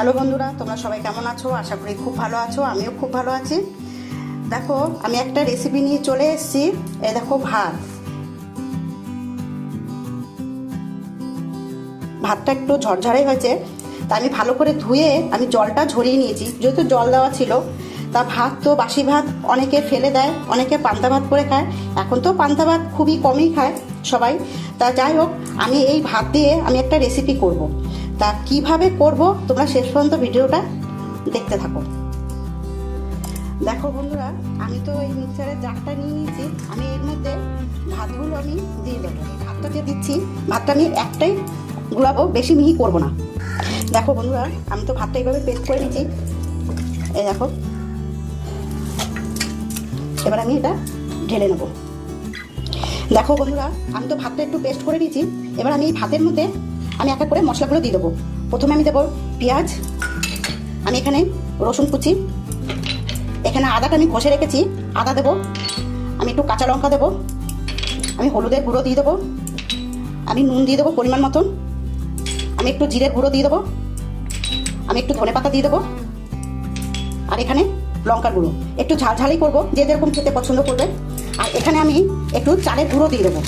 Hello বন্ধুরা, তোমরা সবাই কেমন আছো? আশা করি খুব ভালো আছো, আমিও খুব ভালো আছি। দেখো, আমি একটা রেসিপি নিয়ে চলে এসেছি, এই দেখো ভাত। ভাতটা একটু ঝরঝরে হয়েছে, তা আমি ভালো করে ধুয়ে আমি জলটা ঝরিয়ে নিয়েছি। যেহেতু জল দেওয়া ছিল, তা ভাত তো বাসি ভাত, অনেকে ফেলে দেয়, অনেকে পান্তা ভাত করে খায়। এখন তো পান্তা ভাত খুবই কমই খায় সবাই। তা যাই হোক, আমি এই ভাত দিয়ে আমি একটা রেসিপি করব। তা কীভাবে করব তোমরা শেষ পর্যন্ত ভিডিওটা দেখতে থাকো। দেখো বন্ধুরা, আমি তো এই মিক্সারের জারটা নিয়ে নিয়েছি। আমি এর মধ্যে ভাতগুলো আমি দিয়ে দেবো। ভাতটা যে দিচ্ছি, ভাতটা আমি একটাই গুলাবো, বেশি মিহি করব না। দেখো বন্ধুরা, আমি তো ভাতটা এইভাবে পেস্ট করে নিয়েছি। এই দেখো। এবার আমি এটা ঢেলে নেব। দেখো বন্ধুরা, আমি তো ভাতটা একটু পেস্ট করে নিয়েছি। এবার আমি এই ভাতের মধ্যে আমি এক এক করে মশলাগুলো দিয়ে দেবো। প্রথমে আমি দেবো পেঁয়াজ, আমি এখানে রসুন কুচি, এখানে আদাটা আমি ঘষে রেখেছি, আদা দেবো, আমি একটু কাঁচা লঙ্কা দেবো, আমি হলুদের গুঁড়ো দিয়ে দেবো, আমি নুন দিয়ে দেবো পরিমাণ মতন, আমি একটু জিরের গুঁড়ো দিয়ে দেবো, আমি একটু ধনে পাতা দিয়ে দেবো, আর এখানে লঙ্কার গুঁড়ো। একটু ঝাল ঝালই করব, যে যেরকম খেতে পছন্দ করবে। আর এখানে আমি একটু চালের গুঁড়ো দিয়ে দেবো।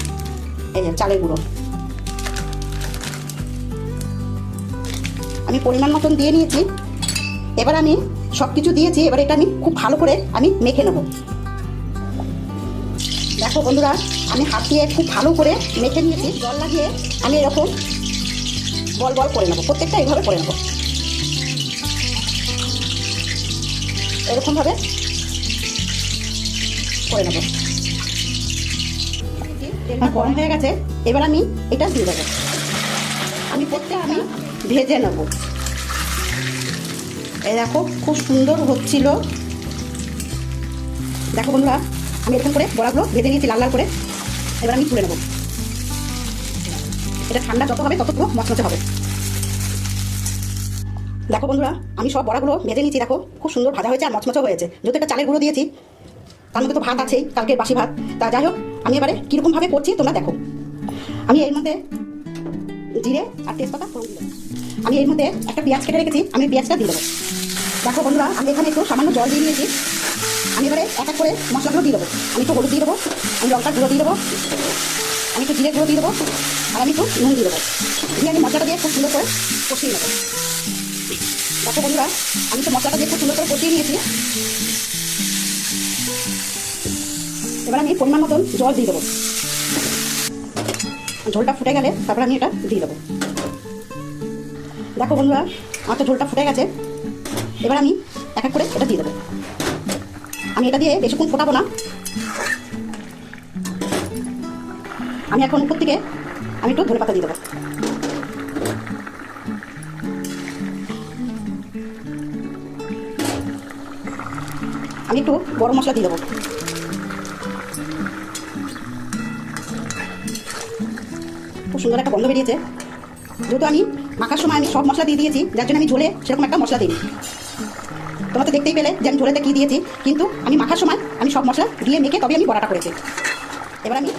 এই চালের গুঁড়ো। আমি পরিমাণ মতন দিয়ে নিয়েছি। এবার আমি সব কিছু দিয়েছি, এবার এটা আমি খুব ভালো করে আমি মেখে নেব। দেখো বন্ধুরা, আমি হাত দিয়ে খুব ভালো করে মেখে নিয়েছি। জল লাগিয়ে আমি এরকম বল বল করে নেব, প্রত্যেকটা এইভাবে করে নেব। এরকমভাবে করে নেব। গরম হয়ে গেছে। এবার আমি এটা দিয়ে দেবো। আমি প্রত্যেক আমি ভেজে নেব। এই দেখো, খুব সুন্দর হচ্ছিল। দেখো বন্ধুরা, আমি এরকম করে বড়াগুলো ভেজে নিয়েছি, লাল লাল করে। এবার আমি তুলে নেব। এটা ঠান্ডা যত হবে তত পুরো মচমচে হবে। দেখো বন্ধুরা, আমি সব বড়াগুলো ভেজে নিয়েছি, দেখো, খুব সুন্দর ভাজা হয়েছে আর মচমচে হয়েছে। যেহেতু একটা চালের গুঁড়ো দিয়েছি, তার মধ্যে তো ভাত আছেই কালকের বাসি ভাত। তা যাই হোক, আমি এবারে কীরকমভাবে করছি, তোমরা দেখো। আমি এর মধ্যে জিরে আর তেজপাতা ফোড়ন দিলাম আমি এর মধ্যে একটা পেঁয়াজ কেটে রেখেছি, আমি পেঁয়াজটা দিয়ে দেবো। দেখো বন্ধুরা, আমি এখানে একটু সামান্য জল দিয়ে নিয়েছি আমি এবারে এক এক করে মশলাগুলো দিয়ে দেবো। আমি একটু হলুদ দিয়ে দেবো, আমি লঙ্কার গুঁড়ো দিয়ে দেবো, আমি একটু জিরে গুঁড়ো দিয়ে দেবো, আর আমি একটু নুন দিয়ে দেবো। দিয়ে আমি মশলাটা দিয়ে খুব সুন্দর করে কষিয়ে নেব। দেখো বন্ধুরা, আমি তো মশলাটা দিয়ে খুব সুন্দর করে কষিয়ে নিয়েছি। এবার আমি পরিমাণ মতন জল দিয়ে দেবো। ঝোলটা ফুটে গেলে তারপর আমি এটা দিয়ে দেবো। দেখো বন্ধুরা, আমার তো ঝোলটা ফুটে গেছে। এবার আমি এক এক করে এটা দিয়ে দেবো। আমি এটা দিয়ে বেশিক্ষণ ফোটাবো না। আমি এখন উপর থেকে আমি একটু ধনে পাতা দিয়ে দেবো। আমি একটু গরম মশলা দিয়ে দেবো। খুব সুন্দর একটা গন্ধ বেরিয়েছে। যেহেতু আমি মাখার সময় আমি সব মশলা দিয়ে দিয়েছি, যার জন্য আমি ঝোলে সেরকম একটা মশলা দিই তোমরা তো দেখতেই পেলে যে আমি ঝোলেতে কী দিয়েছি, কিন্তু আমি মাখার সময় আমি সব মশলা দিয়ে মেখে তবে আমি বড়াটা করেছি। এবার আমি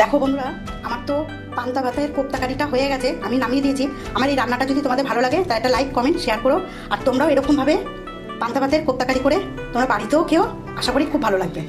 দেখো বন্ধুরা, আমার তো পান্তা ভাতের কোপ্তাকারিটা হয়ে গেছে, আমি নামিয়ে দিয়েছি। আমার এই রান্নাটা যদি তোমাদের ভালো লাগে, তাহলে একটা লাইক কমেন্ট শেয়ার করো। আর তোমরাও এরকমভাবে পান্তা ভাতের কোপ্তাকারি করে তোমরা বাড়িতেও খেও, আশা করি খুব ভালো লাগবে।